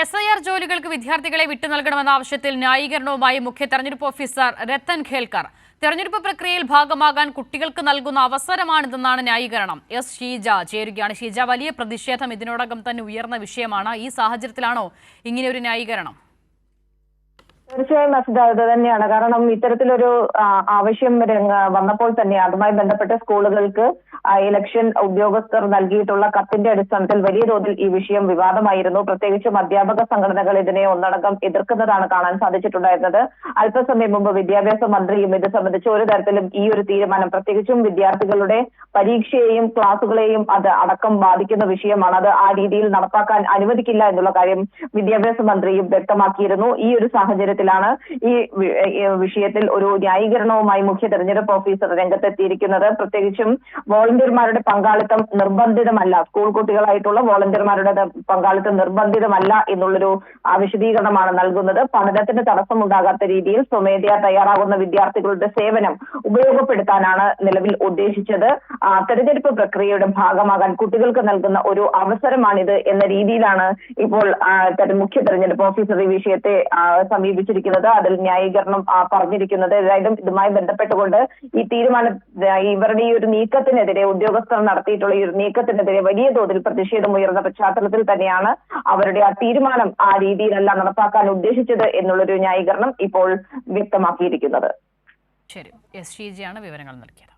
S I R ജോലികൾക്ക് വിദ്യാർത്ഥികളെ വിട്ടു നൽകണമെന്ന ആവശ്യത്തിൽ ന്യായീകരണവുമായി മുഖ്യ തെരഞ്ഞെടുപ്പ് ഓഫീസർ രത്തൻ ഖേൽക്കർ. തെരഞ്ഞെടുപ്പ് പ്രക്രിയയിൽ ഭാഗമാകാൻ കുട്ടികൾക്ക് നൽകുന്ന അവസരമാണിതെന്നാണ് ന്യായീകരണം. എസ് ഷീജ ചേരുകയാണ്. ഷീജ വലിയ പ്രതിഷേധം ഇതിനോടകം തന്നെ ഉയർന്ന വിഷയമാണ്. ഈ സാഹചര്യത്തിലാണോ ഇങ്ങനെയൊരു ന്യായീകരണം? തീർച്ചയായും അസിത ഇത് തന്നെയാണ്. കാരണം ഇത്തരത്തിലൊരു ആവശ്യം വന്നപ്പോൾ തന്നെ അതുമായി ബന്ധപ്പെട്ട സ്കൂളുകൾക്ക് ഇലക്ഷൻ ഉദ്യോഗസ്ഥർ നൽകിയിട്ടുള്ള കത്തിന്റെ അടിസ്ഥാനത്തിൽ വലിയ തോതിൽ ഈ വിഷയം വിവാദമായിരുന്നു. പ്രത്യേകിച്ചും അധ്യാപക സംഘടനകൾ ഇതിനെ ഒന്നടങ്കം എതിർക്കുന്നതാണ് കാണാൻ സാധിച്ചിട്ടുണ്ടായിരുന്നത്. അല്പസമയം മുമ്പ് വിദ്യാഭ്യാസ മന്ത്രിയും ഇത് സംബന്ധിച്ച് ഒരു തരത്തിലും ഈ ഒരു തീരുമാനം പ്രത്യേകിച്ചും വിദ്യാർത്ഥികളുടെ പരീക്ഷയെയും ക്ലാസുകളെയും അത് അടക്കം ബാധിക്കുന്ന വിഷയമാണ്. അത് ആ രീതിയിൽ നടപ്പാക്കാൻ അനുവദിക്കില്ല എന്നുള്ള കാര്യം വിദ്യാഭ്യാസ മന്ത്രിയും വ്യക്തമാക്കിയിരുന്നു. ഈ ഒരു സാഹചര്യത്തിലാണ് ഈ വിഷയത്തിൽ ഒരു ന്യായീകരണവുമായി മുഖ്യ തെരഞ്ഞെടുപ്പ് ഓഫീസർ രംഗത്തെത്തിയിരിക്കുന്നത്. പ്രത്യേകിച്ചും വോളണ്ടിയർമാരുടെ പങ്കാളിത്തം നിർബന്ധിതമല്ല. സ്കൂൾ കുട്ടികളായിട്ടുള്ള വോളണ്ടിയർമാരുടെ പങ്കാളിത്തം നിർബന്ധിതമല്ല എന്നുള്ളൊരു വിശദീകരണമാണ് നൽകുന്നത്. പഠനത്തിന് തടസ്സമുണ്ടാകാത്ത രീതിയിൽ സ്വമേധയാ തയ്യാറാകുന്ന വിദ്യാർത്ഥികളുടെ സേവനം ഉപയോഗപ്പെടുത്താനാണ് നിലവിൽ ഉദ്ദേശിച്ചത്. തെരഞ്ഞെടുപ്പ് പ്രക്രിയയുടെ ഭാഗമാകാൻ കുട്ടികൾക്ക് നൽകുന്ന ഒരു അവസരമാണിത് എന്ന രീതിയിലാണ് ഇപ്പോൾ മുഖ്യ തെരഞ്ഞെടുപ്പ് ഓഫീസർ ഈ വിഷയത്തെ സമീപിച്ചിരിക്കുന്നത്. അതിൽ ന്യായീകരണം പറഞ്ഞിരിക്കുന്നത്. ഏതായാലും ഇതുമായി ബന്ധപ്പെട്ടുകൊണ്ട് ഈ തീരുമാനം ഇവരുടെ ഈ ഒരു നീക്കത്തിനെതിരെ ഉദ്യോഗസ്ഥർ നടത്തിയിട്ടുള്ള ഈ ഒരു നീക്കത്തിനെതിരെ വലിയ തോതിൽ പ്രതിഷേധം ഉയർന്ന പശ്ചാത്തലത്തിൽ തന്നെയാണ് അവരുടെ ആ തീരുമാനം ആ രീതിയിലല്ല നടപ്പാക്കാൻ ഉദ്ദേശിച്ചത് എന്നുള്ളൊരു ന്യായീകരണം ഇപ്പോൾ വ്യക്തമാക്കിയിരിക്കുന്നത്. ശരി. എസ് ഷീജയാണ് വിവരങ്ങൾ നൽകിയത്.